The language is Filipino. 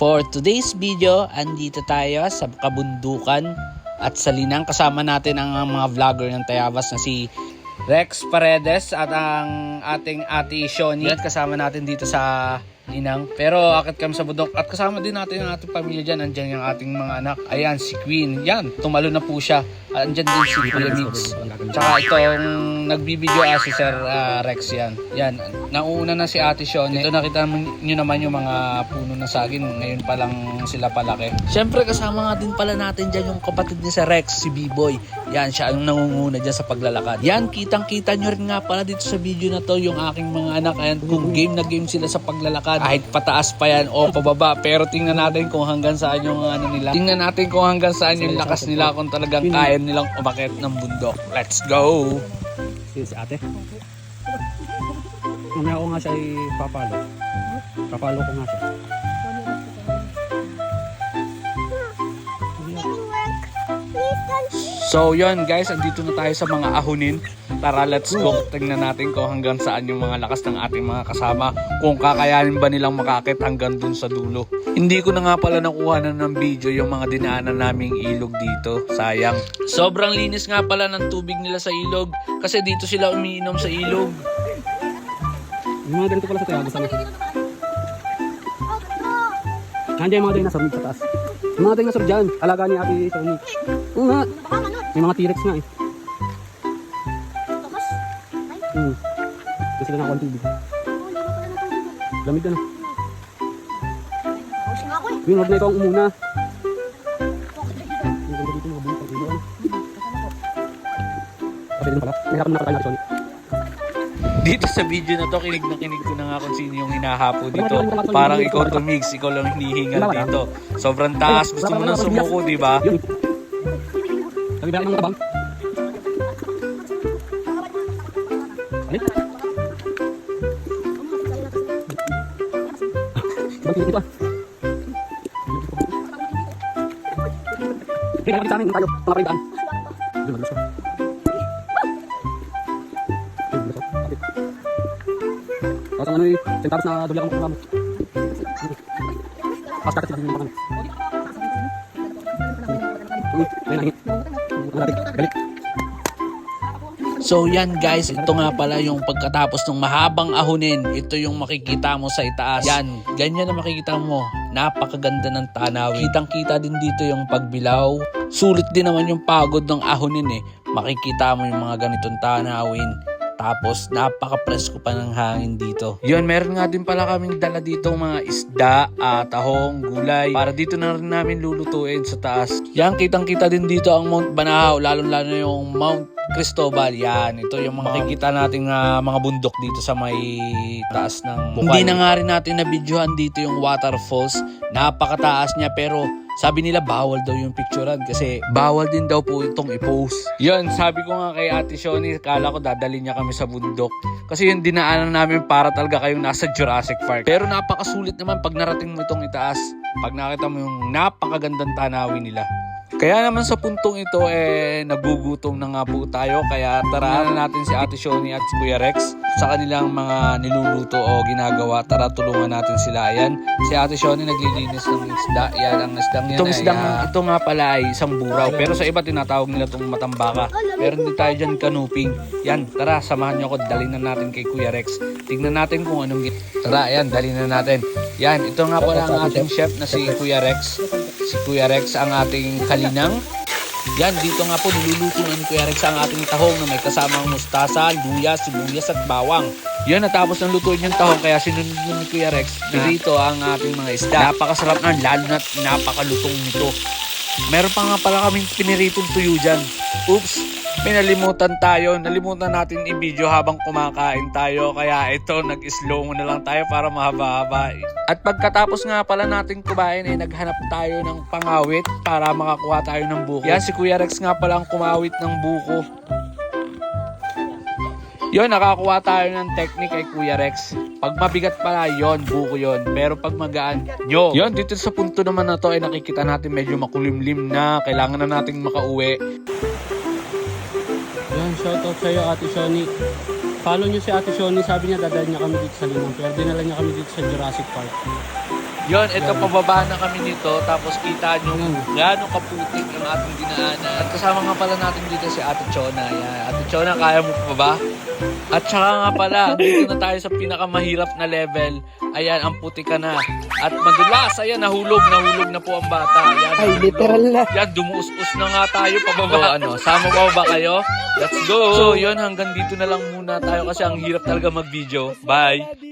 For today's video, andito tayo sa kabundukan at sa linang kasama natin ang mga vlogger ng Tayabas na si Rex Paredes at ang ating ate Shoni. At kasama natin dito sa Linang. Pero akit kami sa bundok at kasama din natin ang ating pamilya dyan. Andyan yung ating mga anak. Ayan, si Queen. Yan, tumalo na po siya. Andyan din si Kuya Migs. Tsaka itong nagbibideo ah, si Sir ah, Rex yan. Yan, nauna na si Ate Shoni. Ito nakita nyo naman yung mga puno ng saging. Ngayon pa lang sila palaki. Siyempre kasama nga din pala natin dyan yung kapatid ni Sir Rex, si B-Boy. Yan, siya ang nangunguna dyan sa paglalakad. Yan, kitang-kita nyo rin nga pala dito sa video na to yung aking mga anak. Ayan, kung game na game sila sa paglalakad. Kahit pataas pa yan o pababa. Pero tingnan natin kung hanggang saan yung ano nila. Tingnan natin kung hanggang saan yung lakas nila kung talagang kaya nilang umakit ng bundok. Let's go! Yun si ate. Mamaya ko nga siya ipapalo. Papalo ko nga siya. So yun guys, andito na tayo sa mga ahunin. Tara, let's go. Tingnan natin kung hanggang saan yung mga lakas ng ating mga kasama. Kung kakayanin ba nilang makakit hanggang dun sa dulo. Hindi ko na nga pala nakuha na ng video yung mga dinaanan naming ilog dito. Sayang. Sobrang linis nga pala ng tubig nila sa ilog. Kasi dito sila umiinom sa ilog. Yung mga ganito pala sa Tiago sana. Nandiyan yung mga dinosaur sa taas. Yung mga dinosaur dyan, alaga ni Ate Tony. Oo nga. May mga T-Rex nga eh. Hmm. Kasi nakakuha ng tubig. Lamig na. Yung huwag na ito ang umuna. Yung ganda dito mga buhay. Yung ano. Kasi din pala. May harap na tayo natin Tony. Dito sa video na to, kinig na kinig ko na nga kung sino yung hinahapo dito. Parang ikaw to mix, ikaw lang hinihingal dito. Sobrang taas, gusto mo nang sumuko, di ba? Yun. Nabibilang ng tabang. Alin? Ibang tinik ito ah. Hey, nalapit sa amin tayo. Mga karintaan. Yun, madulas ka. Tapos ang ano eh, centavos na doble akong makuha mo. Pas kakit sila din yung mga ayun. Ang natin, galit. So yan guys, ito nga pala yung pagkatapos ng mahabang ahunin. Ito yung makikita mo sa itaas. Yan, ganyan na makikita mo. Napakaganda ng tanawin. Kitang kita din dito yung pagbilaw. Sulit din naman yung pagod ng ahunin eh. Makikita mo yung mga ganitong tanawin. Tapos napaka-presko pa ng hangin dito. Yun, meron nga din pala kaming dala dito mga isda, ah, tahong, gulay. Para dito na rin namin lulutuin sa taas. Yan, kitang-kita din dito ang Mount Banahaw, lalo-lalo yung Mount Cristobal. Yan, ito yung mga makikita nating ah, mga bundok dito sa may taas ng bukal. Hindi na nga rin natin na videohan dito yung waterfalls. Napakataas niya pero sabi nila bawal daw yung picturean kasi bawal din daw po itong i-post. Yun, sabi ko nga kay Ate Shoni, kala ko dadali niya kami sa bundok. Kasi yung dinaanan namin para talaga kayong nasa Jurassic Park. Pero napakasulit naman pag narating mo itong itaas. Pag nakita mo yung napakagandang tanawin nila. Kaya naman sa puntong ito eh nagugutom na nga po tayo kaya tara na natin si Ate Shoni at si Kuya Rex sa kanilang mga niluluto o ginagawa. Tara tulungan natin sila. Ayan, si Ate Shoni naglilinis ng isda. Yan ang isdang yan. Itong isdang ito nga pala ay isang buraw pero sa iba tinatawag nila itong matambaka. Meron din tayo dyan kanuping. Yan, tara samahan niyo ako. Dalhin na natin kay Kuya Rex. Tignan natin kung anong. Tara, ayan, dalhin na natin. Yan, ito nga pala ang ating chef na si Kuya Rex. Si Kuya Rex ang ating kalinang. Yan, dito nga po niluluto ni Kuya Rex ang ating tahong na may kasamang mustasa, luya, sibuyas at bawang. Yan, natapos ng lutuin yung tahong kaya sinunod ni Kuya Rex na dito ang ating mga isda. Napakasarap na, lalo na napakalutong nito. Meron pa nga pala kaming piniritong tuyo dyan. Oops, may nalimutan tayo. Nalimutan natin i-video habang kumakain tayo. Kaya ito, nag-slow mo na lang tayo para mahaba-haba. At pagkatapos nga pala natin kumain, eh, naghanap tayo ng pangawit para makakuha tayo ng buko. Yan, si Kuya Rex nga pala ang kumawit ng buko. Yon, nakakuha tayo ng technique kay Kuya Rex. Pag mabigat pala, yon buko yon. Pero pag magaan, nyo. Yon, dito sa punto naman na to ay nakikita natin medyo makulimlim na. Kailangan na nating makauwi. Yan, shoutout sa'yo Ate Shoni. Follow nyo si Ate Shoni, sabi niya dadalhin niya kami dito sa Limang. Pero dinala niya kami dito sa Jurassic Park. Yon, ito pababa na kami nito. Tapos kita nyo gaano kaputik ang ating dinaanan. At kasama nga pala natin dito si Ate Chona. Yan. Ate Chona, kaya mo pa ba? At saka nga pala, dito na tayo sa pinakamahirap na level. Ayan, ang puti ka na. At madulas, ayan, nahulog, nahulog na po ang bata. Ayan, Ay, nahulog. literal na. Yan, dumuus-us na nga tayo pababa. O, ano, sama pa ba kayo? Let's go! So, yun, hanggang dito na lang muna tayo kasi ang hirap talaga mag-video. Bye!